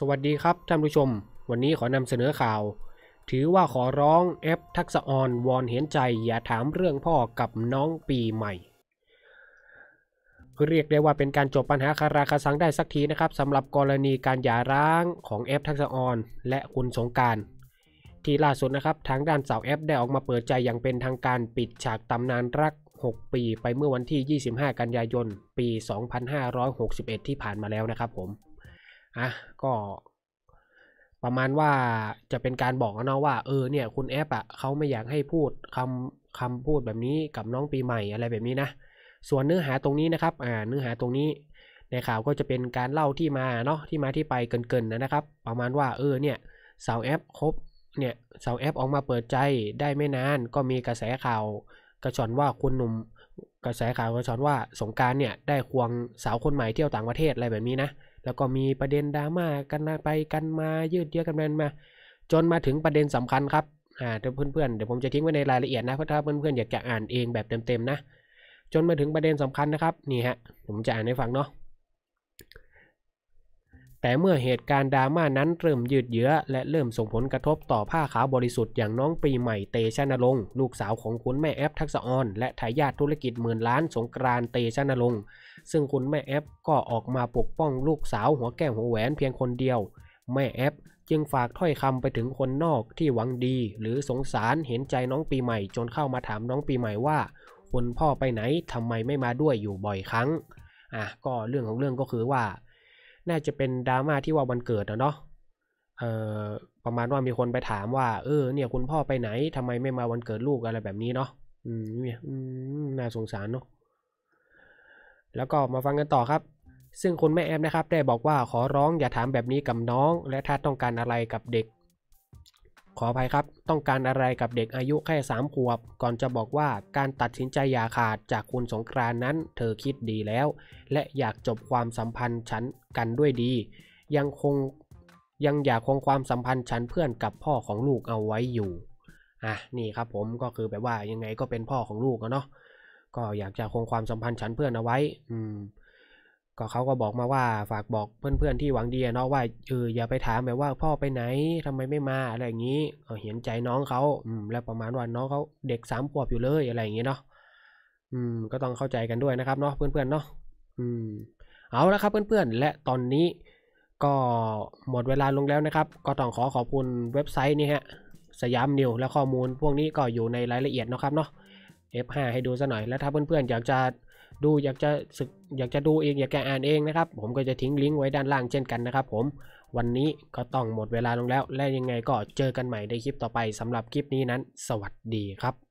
สวัสดีครับท่านผู้ชม วันนี้ขอนำเสนอข่าว ถือว่าขอร้องแอปทักษออนวอนเห็นใจอย่าถามเรื่องพ่อกับน้องปีใหม่ เรียกได้ว่าเป็นการจบปัญหาคาราคาซังได้สักทีนะครับสำหรับกรณีการหย่าร้างของแอปทักษออนและคุณสงการที่ล่าสุดนะครับทางด้านสาวแอปได้ออกมาเปิดใจอย่างเป็นทางการปิดฉากตำนานรัก 6 ปีไปเมื่อวันที่ 25 กันยายน ปี 2561 ที่ผ่านมาแล้วนะครับผม่ะก็ประมาณว่าจะเป็นการบอกนะว่าเออเนี่ยคุณแอปอะเขาไม่อยากให้พูดคำคำพูดแบบนี้กับน้องปีใหม่อะไรแบบนี้นะส่วนเนื้อหาตรงนี้นะครับอ่าเนื้อหาตรงนี้ในข่าวก็จะเป็นการเล่าที่มาเนาะที่มาที่ไปเกินๆนะครับ ประมาณว่าเออเนี่ยสาวแอปครบเนี่ยสาวแอปออกมาเปิดใจได้ไม่นาน ก็มีกระแสข่าวกระชอนว่าคุณหนุ่มกระแสข่าวกระชอนว่าสงการเนี่ยได้ควงสาวคนใหม่เที่ยวต่างประเทศอะไรแบบนี้นะ แล้วก็มีประเด็นดราม่ากันไปกันมายืดเยื้อกันไปมา จนมาถึงประเด็นสำคัญครับอ่าเดี๋ยวเพื่อนๆเดี๋ยวผมจะทิ้งไว้ในรายละเอียดนะเพราะถ้าเพื่อนๆอยากจะอ่านเองแบบเต็มๆนะ จนมาถึงประเด็นสำคัญนะครับนี่ฮะผมจะอ่านให้ฟังเนาะ แต่เมื่อเหตุการณ์ดราม่านั้นเริ่มยืดเยื้อ และเริ่มส่งผลกระทบต่อผ้าขาวบริสุทธิ์อย่างน้องปีใหม่เตชะนรงค์ลูกสาวของคุณแม่แอปทักษะออนและทายาทธุรกิจหมื่นล้านสงกรานเตชะนรงค์ซึ่งคุณแม่แอปก็ออกมาปกป้องลูกสาวหัวแก้วหัวแหวนเพียงคนเดียว แม่แอปจึงฝากถ้อยคำไปถึงคนนอกที่หวังดี หรือสงสารเห็นใจน้องปีใหม่จนเข้ามาถามน้องปีใหม่ว่าคุณพ่อไปไหนทำไมไม่มาด้วยอยู่บ่อยครั้งอะก็เรื่องของเรื่องก็คือว่า น่าจะเป็นดราม่าที่ว่าวันเกิดนะเนาะเอ่อประมาณว่ามีคนไปถามว่า เออ เนี่ย คุณพ่อไปไหนทำไมไม่มาวันเกิดลูกอะไรแบบนี้เนาะอืมเนี่ยน่าสงสารเนาะแล้วก็มาฟังกันต่อครับ ซึ่งคุณแม่แอมนะครับ ได้บอกว่าขอร้องอย่าถามแบบนี้กับน้อง และถ้าต้องการอะไรกับเด็ก ขออภัยครับ ต้องการอะไรกับเด็กอายุแค่สามขวบ ก่อนจะบอกว่าการตัดสินใจอย่าขาดจากคุณสงกรานนั้น เธอคิดดีแล้ว และอยากจบความสัมพันธ์ฉันกันด้วยดี ยังคงยังอยากคงความสัมพันธ์ฉันเพื่อนกับพ่อของลูกเอาไว้อยู่อะนี่ครับผมก็คือแบบว่ายังไงก็เป็นพ่อของลูกอะเนาะก็อยากจะคงความสัมพันธ์ฉันเพื่อนเอาไว้ อืม ก็เขาก็บอกมาว่าฝากบอกเพื่อนๆที่หวังดีเนาะว่าเอออย่าไปถามแบบว่าพ่อไปไหนทำไมไม่มาอะไรอย่างนี้ก็เห็นใจน้องเขาอืมแล้วประมาณว่าน้องเขาเด็กสามขวบอยู่เลยอะไรอย่างนี้เนาะอืมก็ต้องเข้าใจกันด้วยนะครับเนาะเพื่อนๆเนาะอืมเอาละครับเพื่อนๆ และตอนนี้ก็หมดเวลาลงแล้วนะครับ ก็ต้องขอขอบคุณเว็บไซต์นี้ฮะสยามนิวและข้อมูลพวกนี้ก็อยู่ในรายละเอียดนะครับเนาะ F5 ให้ดูซะหน่อยแล้วถ้าเพื่อนๆอยากจะ ดูอยากจะศึกอยากจะดูเองอยากจะอ่านเองนะครับ ผมก็จะทิ้งลิงก์ไว้ด้านล่างเช่นกันนะครับ ผมวันนี้ก็ต้องหมดเวลาลงแล้ว และยังไงก็เจอกันใหม่ในคลิปต่อไปสำหรับคลิปนี้นั้น สวัสดีครับ